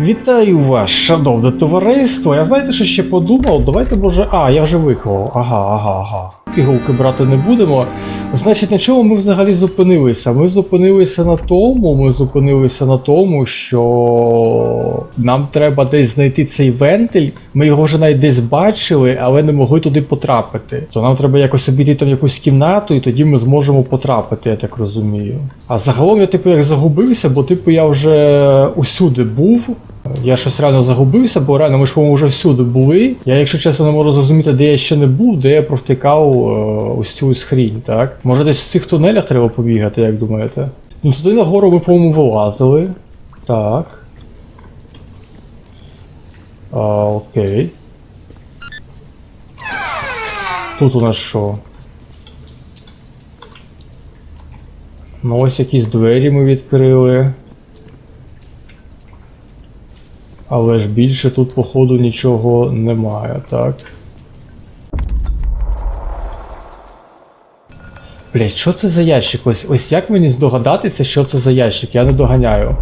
Вітаю вас, шановне товариство. Я знаєте, що ще подумав? Давайте може. А, я вже виклав. Ага, ага, ага. Пігулки брати не будемо. Значить, на чому ми взагалі зупинилися? Ми зупинилися на тому, ми зупинилися на тому, що нам треба десь знайти цей вентиль. Ми його вже навіть десь бачили, але не могли туди потрапити. То нам треба якось обійти там якусь кімнату, і тоді ми зможемо потрапити, я так розумію. А загалом я типу як загубився, бо типу я вже усюди був. Я щось реально загубився, бо реально ми ж по-моєму вже всюди були. Я, якщо чесно, не можу зрозуміти, де я ще не був, де я провтикав е, ось цю ось хрінь, так? Може десь в цих тунелях треба побігати, як думаєте? Ну туди нагору ми, по-моєму, вилазили. Так. А, окей. Тут у нас що? Ну ось якісь двері ми відкрили. Але ж більше тут, походу, нічого немає, так? Блять, що це за ящик? Ось, ось як мені здогадатися, що це за ящик? Я не доганяю.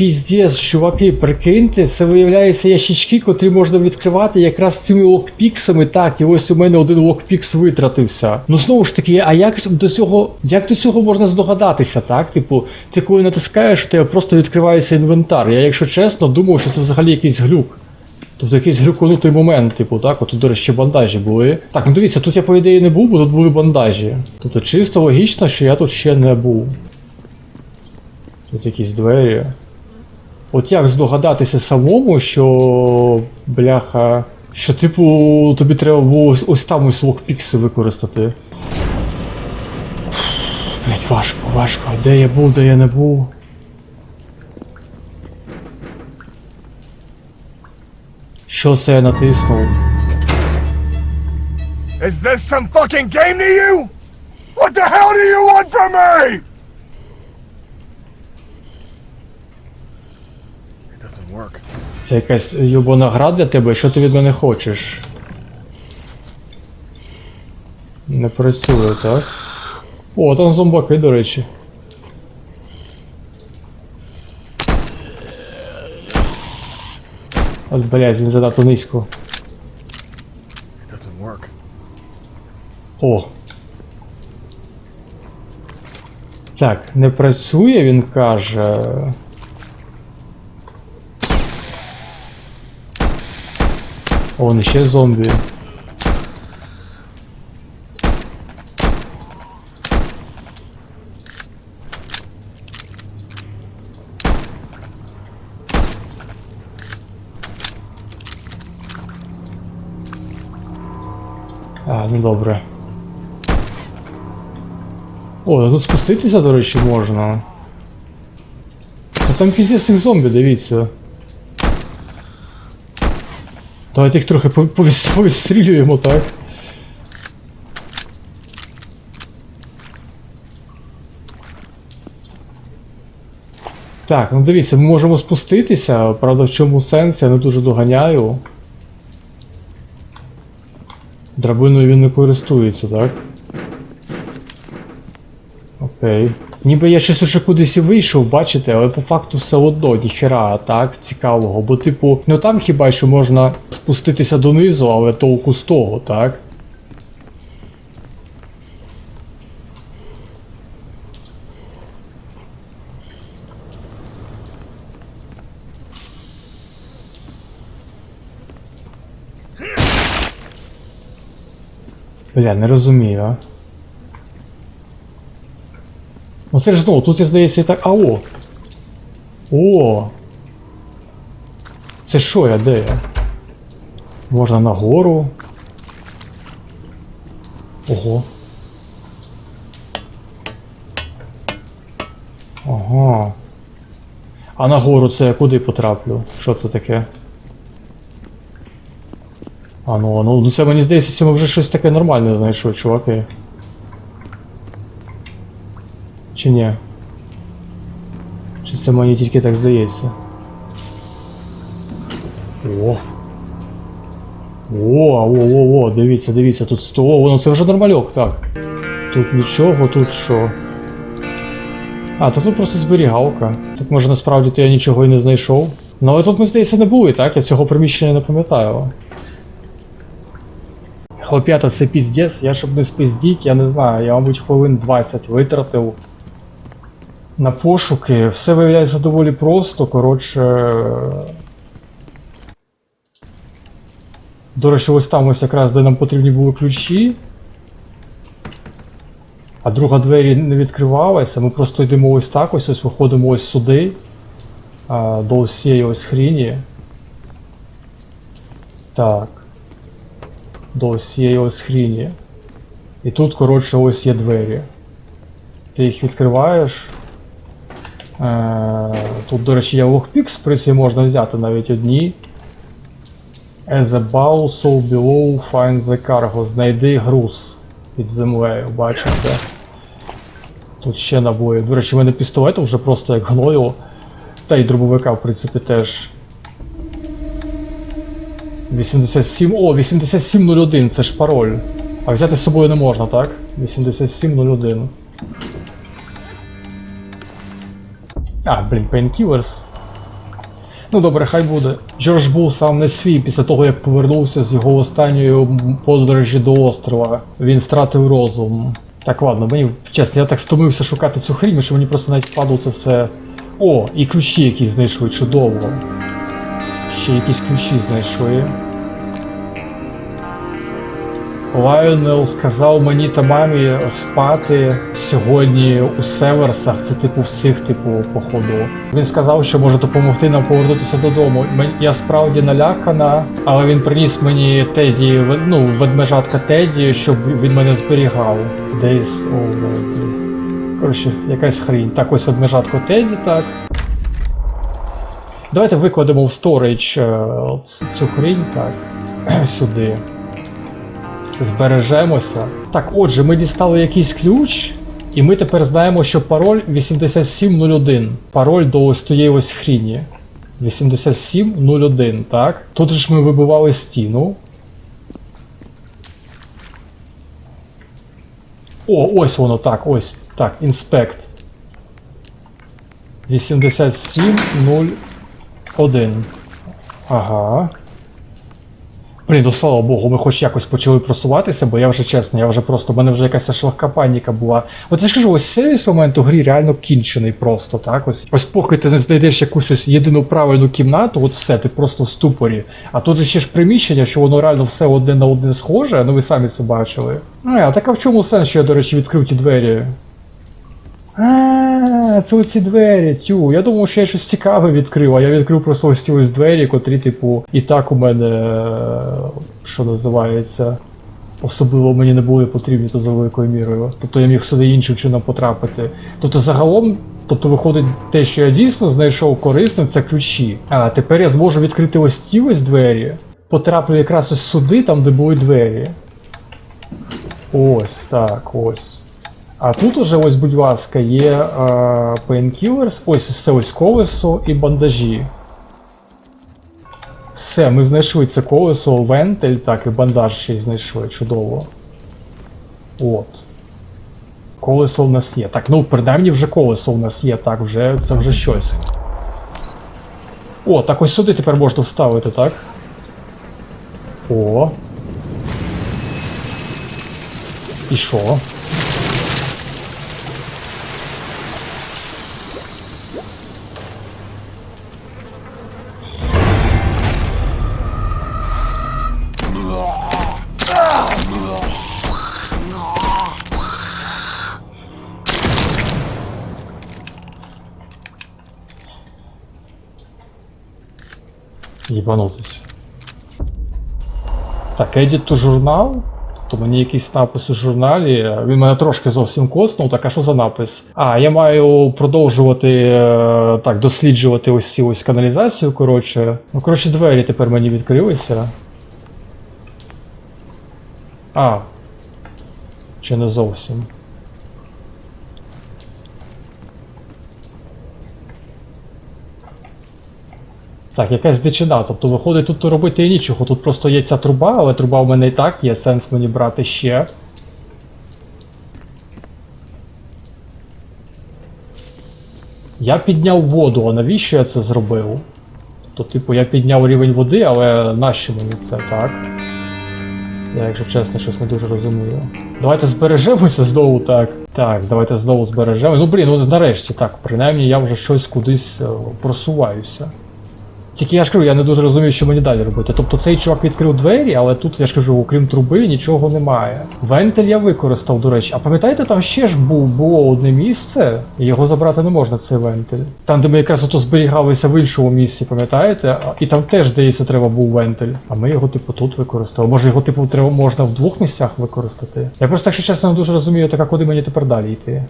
Піздець, чуваки, прикиньте, це виявляється ящички, котрі можна відкривати якраз цими локпіксами. Так, і ось у мене один локпікс витратився. Ну знову ж таки, а як до цього, як до цього можна здогадатися, так? Типу, ти коли натискаєш, то просто відкривається інвентар. Я, якщо чесно, думав, що це взагалі якийсь глюк. Тобто якийсь глюконутий момент, типу, так, от до речі, бандажі були. Так, ну дивіться, тут я, по ідеї, не був, бо тут були бандажі. Тобто чисто логічно, що я тут ще не був. Тут якісь двері. От як здогадатися самому, що. бляха. Що, типу, тобі треба було ось, там ось локпікси використати. Блять, важко, важко. Де я був, де я не був. Що це я натиснув? Is this some fucking game to you? What the hell do you want from me? Doesn't work. Це якась юбона гра для тебе, що ти від мене хочеш? Не працює, так? О, там зомбаки, до речі. От, блядь, він занадто низько. Doesn't work. О. Так, не працює, він каже. О, не ще зомбі. А, ну добре. О, тут спуститися, до речі, можна. А там піздець цих зомбі, дивіться. Давайте їх трохи пов- повіс- повістрілюємо, так? Так, ну дивіться, ми можемо спуститися, правда в чому сенс, я не дуже доганяю. Драбиною він не користується, так? Окей. Ніби я щось уже кудись і вийшов, бачите, але по факту все одно ніхера так цікавого. Бо, типу, ну там хіба що можна спуститися донизу, але толку з того, так? Бля, не розумію, а. Ну це ж знову, тут здається і так. А о! Це що я, де я? Можна нагору. Ого. Ага. А нагору це я куди потраплю? Що це таке? А ну, ну, ну це мені здається, це ми вже щось таке нормальне знайшов, чуваки. Чи ні? Чи це мені тільки так здається? О! О, о, о, о, дивіться, дивіться, тут 100, о, ну це вже нормальок, так. Тут нічого, тут що. А, то тут просто зберігалка. Так може насправді то я нічого і не знайшов. Ну але тут ми здається не були, так? Я цього приміщення не пам'ятаю. Хлоп'ята, це піздець, я щоб не спиздіть, я не знаю, я, мабуть, хвилин 20 витратив на пошуки. Все виявляється доволі просто, коротше. До речі, ось там ось якраз, де нам потрібні були ключі. А друга двері не відкривалася, ми просто йдемо ось так, ось ось виходимо ось сюди. До ось ось хріні. Так. До ось ось хріні. І тут, коротше, ось є двері. Ти їх відкриваєш. Е, тут, до речі, є логпік, з приці можна взяти навіть одні. As above, so below, find the cargo. Знайди груз під землею, бачите? Тут ще набої. До речі, в мене пістолет вже просто як гною. Та й дробовика, в принципі, теж. 87. О, 8701, це ж пароль. А взяти з собою не можна, так? 8701. А, блін, Painkillers. Ну добре, хай буде. Джордж був сам не свій після того, як повернувся з його останньої подорожі до острова. Він втратив розум. Так, ладно, мені чесно, я так стомився шукати цю хрінь, що мені просто навіть впадло це все. О, і ключі якісь знайшли, чудово. Ще якісь ключі знайшли. Лайонел сказав мені та мамі спати сьогодні у Северсах, це типу всіх, типу, походу. Він сказав, що може допомогти нам повернутися додому. Я справді налякана, але він приніс мені Теді, ну, ведмежатка Теді, щоб він мене зберігав. Десь. Коротше, якась хрінь. Так, ось ведмежатко Теді, так. Давайте викладемо в сторіч цю хрінь, так. Сюди збережемося. Так, отже, ми дістали якийсь ключ, і ми тепер знаємо, що пароль 8701. Пароль до ось тієї ось хріні. 8701, так? Тут ж ми вибивали стіну. О, ось воно так, ось. Так, інспект. 8701. Ага. Блін, ну слава Богу, ми хоч якось почали просуватися, бо я вже чесно, я вже просто, в мене вже якась аж паніка була. От я ж кажу, ось сервіс момент у грі реально кінчений просто, так? Ось ось поки ти не знайдеш якусь ось єдину правильну кімнату, от все, ти просто в ступорі. А тут же ще ж приміщення, що воно реально все одне на одне схоже, ну ви самі це бачили. А, а так а в чому сенс, що я, до речі, відкрив ті двері? А, це оці двері, тю. Я думав, що я щось цікаве відкрив, а я відкрив просто ось ці ось двері, котрі, типу, і так у мене, е, що називається, особливо мені не були потрібні то за великою мірою. Тобто я міг сюди іншим чином потрапити. Тобто загалом, тобто виходить те, що я дійсно знайшов корисним, це ключі. А тепер я зможу відкрити ось ті ось двері, потраплю якраз ось сюди, там де були двері. Ось, так, ось. А тут уже, ось, будь ласка, є е, Painkillers, ось це ось колесо і бандажі. Все, ми знайшли це колесо, вентиль, так, і бандаж ще й знайшли, чудово. От. Колесо в нас є. Так, ну принаймні вже колесо в нас є, так, вже це вже щось. О, так ось сюди тепер можна вставити, так? О. І що? Єбанутись. Так, edit to журнал. Тобто мені якийсь напис у журналі. Він мене трошки зовсім коцнув, так а що за напис? А, я маю продовжувати е, так, досліджувати ось цю ось каналізацію, коротше. Ну, коротше, двері тепер мені відкрилися. А. Чи не зовсім? Так, якась дичина. Тобто, виходить, тут робити і нічого. Тут просто є ця труба, але труба в мене і так, є сенс мені брати ще. Я підняв воду, а навіщо я це зробив? То, типу, я підняв рівень води, але нащо мені це, так? Я, якщо чесно, щось не дуже розумію. Давайте збережемося знову так. Так, давайте знову збережемо. Ну блін, ну нарешті так, принаймні я вже щось кудись е, просуваюся. Тільки я ж кажу, я не дуже розумію, що мені далі робити. Тобто цей чувак відкрив двері, але тут я ж кажу, окрім труби, нічого немає. Вентиль я використав, до речі. А пам'ятаєте, там ще ж був, було одне місце, і його забрати не можна, цей вентиль. Там, де ми якраз ото зберігалися в іншому місці, пам'ятаєте? І там теж, здається, треба був вентиль. А ми його, типу, тут використали. Може його, типу, треба можна в двох місцях використати. Я просто, якщо чесно, не дуже розумію, так куди мені тепер далі йти.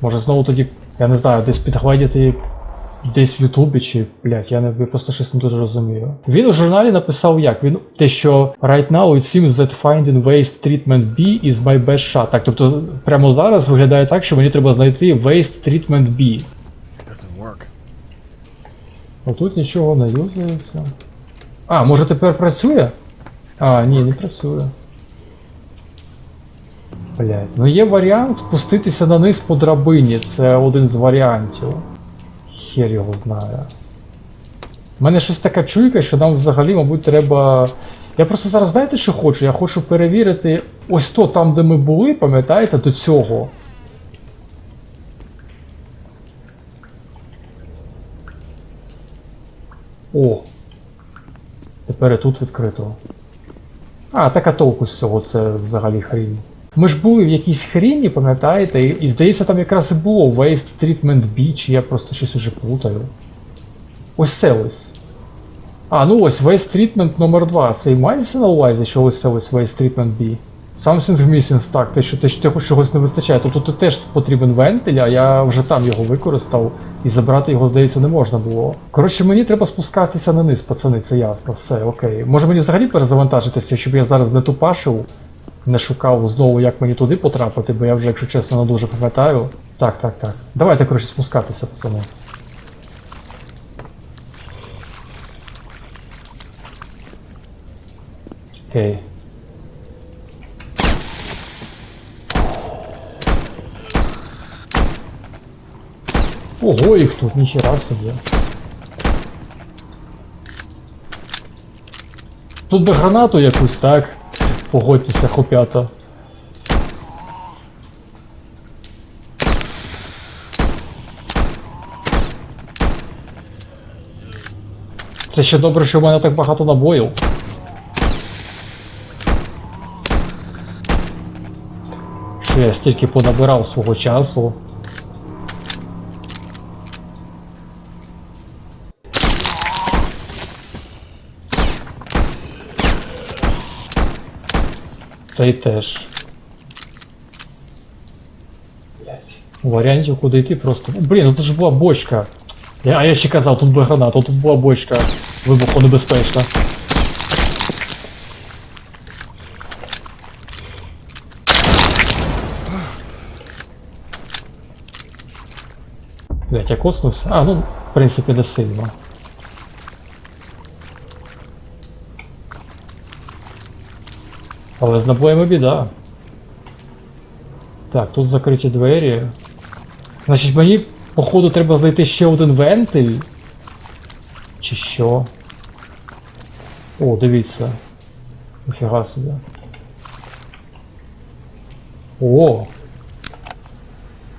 Може знову тоді, я не знаю, десь підгледіти Десь в Ютубі чи, блядь, я не я просто щось не дуже розумію. Він у журналі написав як? Він те, що right now it seems that finding waste treatment B is my best shot. Так, тобто прямо зараз виглядає так, що мені треба знайти waste treatment B. Work. Отут нічого не юзається. А, може тепер працює? А, ні, не працює. Блять, ну є варіант спуститися на низ по драбині. Це один з варіантів. Хер його знає. У мене щось така чуйка, що нам взагалі, мабуть, треба. Я просто зараз знаєте, що хочу? Я хочу перевірити ось то там, де ми були, пам'ятаєте, до цього. О! Тепер і тут відкрито. А, така толку з цього, це взагалі хрінь. Ми ж були в якійсь хріні, пам'ятаєте, і, і здається, там якраз і було Waste Treatment Beach, я просто щось уже плутаю. Ось це ось. А, ну ось Waste Treatment номер 2. Це і мається на увазі, що ось це ось Waste Treatment B. Something missing, так, те, що те, що чогось не вистачає. Тобто тут теж потрібен вентиль, а я вже там його використав, і забрати його, здається, не можна було. Коротше, мені треба спускатися на низ, пацани, це ясно, все, окей. Може мені взагалі перезавантажитися, щоб я зараз не тупашив, не шукав знову, як мені туди потрапити, бо я вже, якщо чесно, не дуже пам'ятаю. Так, так, так. Давайте, коротше, спускатися, пацани. Окей. Ого, їх тут, ніхера собі. Тут би гранату якусь, так? Погодьтеся, хопята. Це ще добре, що в мене так багато набоїв. Що я стільки понабирав свого часу. Цей теж. Блять. Варіантів куди йти просто. Блін, ну тут ж була бочка. Я, а я ще казав, тут би граната, тут була бочка вибухонебезпечна. Блять, я коснувся? А, ну, в принципі, не сильно. Але з набоями біда. Так, тут закриті двері. Значить, мені, походу, треба знайти ще один вентиль. Чи що? О, дивіться. Ніфіга собі. О!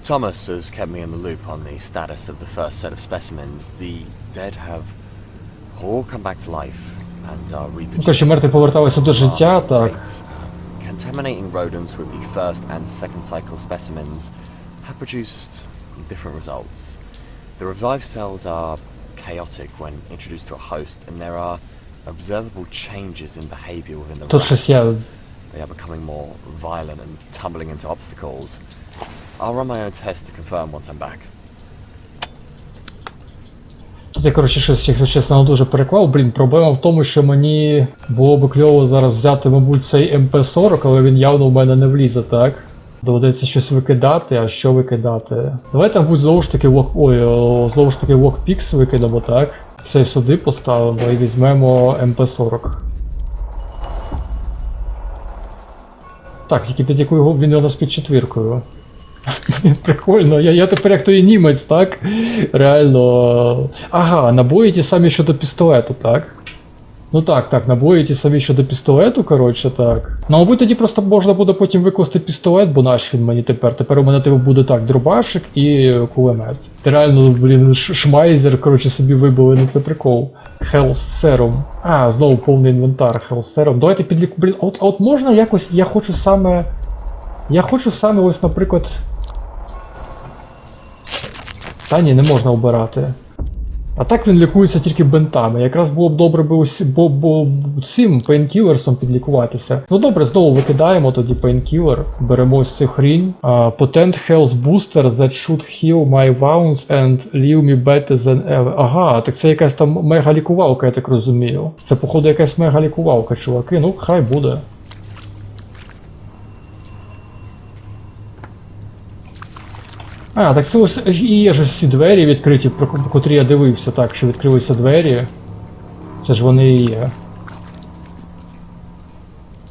Thomas has kept me in the loop on the status of the first set of specimens. The dead have all come back to life and are Ну, reproducing. коротше, мертві поверталися до життя, так. contaminating rodents with the first and second cycle specimens have produced different results. The revived cells are chaotic when introduced to a host and there are observable changes in behaviour within the rats. They are becoming more violent and tumbling into obstacles. I'll run my own test to confirm once I'm back. Тут я, коротше, щось, якщо чесно, дуже переклав. Блін, проблема в тому, що мені було би кльово зараз взяти, мабуть, цей МП-40, але він явно в мене не влізе, так? Доведеться щось викидати, а що викидати? Давайте, мабуть, знову ж таки лок. Ой, знову ж таки локпікс викидамо, так? Цей сюди поставимо і візьмемо МП-40. Так, тільки під якою він у нас під четвіркою. Прикольно, я, я тепер як той німець, так? Реально. Ага, набої ті самі щодо пістолету, так? Ну так, так, набої ті самі щодо пістолету, коротше, так. Ну, мабуть, тоді просто можна буде потім викласти пістолет, бо наш він мені тепер. Тепер у мене типу буде так, дробашик і кулемет. Ти реально, блін, шмайзер, коротше, собі вибили, ну це прикол. Serum. А, знову повний інвентар Serum. Давайте підліку. Блін, от, от можна якось. Я хочу саме. Я хочу саме ось, наприклад. Та не можна обирати. А так він лікується тільки бентами. Якраз було б добре би усі, бо, бо цим пейнкілерсом підлікуватися. Ну добре, знову викидаємо тоді пейнкілер, беремо ось цю хрінь. Uh, potent health booster that should heal my wounds and leave me better than ever. Ага, так це якась там мега лікувалка, я так розумію. Це, походу, якась мега лікувалка, чуваки. Ну, хай буде. А, так це ось і є ж ось ці двері відкриті, про котрі я дивився, так, що відкрилися двері. Це ж вони і є.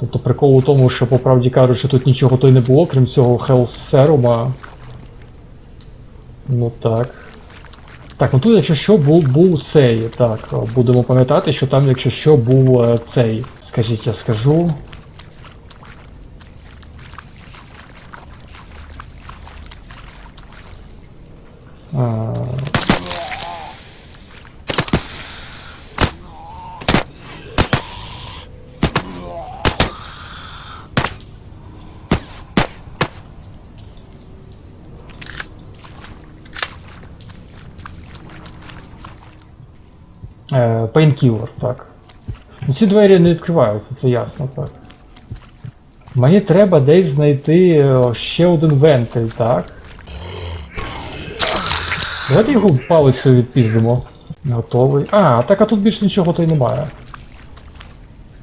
Тобто прикол у тому, що по правді кажучи, тут нічого то й не було, крім цього Serum. Ну так. Так, ну тут, якщо що, був, був цей. Так, будемо пам'ятати, що там, якщо що, був е, цей. Скажіть, я скажу. Е, так. Ну, ці двері не відкриваються, це ясно, так. Мені треба десь знайти е, ще один вентиль, так. Давайте його палицею відпіздимо. Готовий. А, так а тут більше нічого то й немає.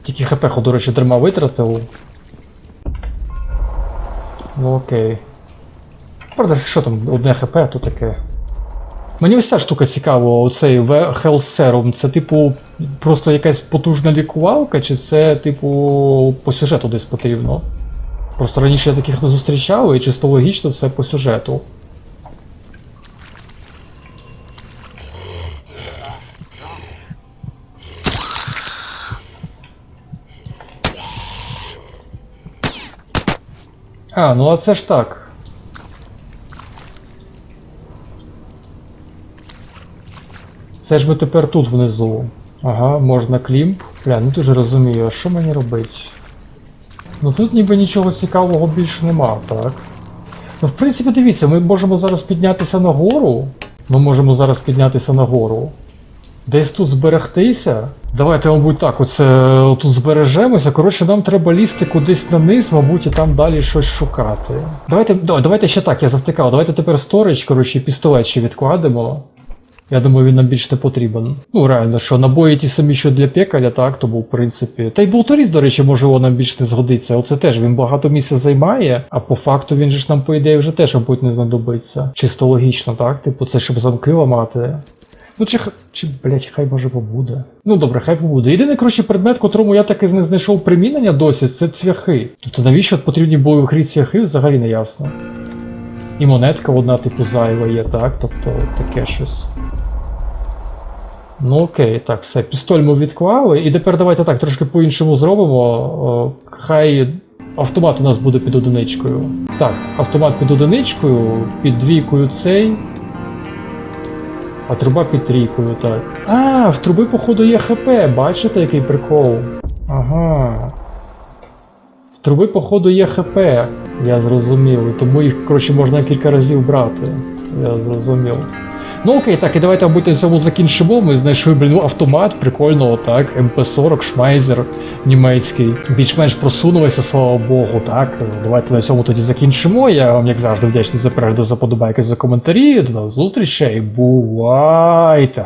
Тільки хп, до речі, дарма витратив. Ну окей. Правда, що там, одне хп, то таке. Мені ось ця штука цікава, оцей Health Serum, це типу просто якась потужна лікувалка, чи це, типу, по сюжету десь потрібно? Просто раніше я таких не зустрічав, і чисто логічно це по сюжету. А, ну а це ж так. Це ж ми тепер тут внизу. Ага, можна клімп. Бля, не дуже розумію, а що мені робити? Ну тут ніби нічого цікавого більше нема, так? Ну, в принципі, дивіться, ми можемо зараз піднятися нагору. Ми можемо зараз піднятися нагору. Десь тут зберегтися. Давайте, мабуть, так, оце тут збережемося. Коротше, нам треба лізти кудись на низ, мабуть, і там далі щось шукати. Давайте, давайте ще так, я завтикав. Давайте тепер сторич, коротше, пістолет ще відкладемо. Я думаю, він нам більш не потрібен. Ну, реально, що набої ті самі, що для пекаря, так, тому в принципі. Та й болторіз, до речі, можливо, нам більш не згодиться. Оце теж він багато місця займає, а по факту він же ж нам, по ідеї, вже теж, мабуть, не знадобиться. Чисто логічно, так? Типу, це щоб замки ламати. Ну, чи, чи блять, хай може побуде. Ну добре, хай побуде. Єдиний, коротше, предмет, котрому я таки не знайшов примінення досі, це цвяхи. Тобто навіщо потрібні були в грі цвяхи, взагалі не ясно. І монетка одна, типу, зайва є, так? Тобто таке щось. Ну окей, так, все, пістоль ми відклали. І тепер давайте так, трошки по-іншому зробимо. Хай автомат у нас буде під одиничкою. Так, автомат під одиничкою, під двійкою цей. А труба під трійкою, так. А, в труби, походу, є ХП, бачите, який прикол? Ага. В труби, походу, є ХП. Я зрозумів. Тому їх, коротше, можна кілька разів брати. Я зрозумів. Ну окей, так, і давайте, мабуть, цьому закінчимо. Ми знайшли, блін, автомат, прикольно, так, МП-40, Шмайзер німецький. Більш-менш просунулися, слава Богу, так. Давайте на цьому тоді закінчимо. Я вам, як завжди, вдячний за перегляд, за подобайки, за коментарі. До зустрічей. Бувайте!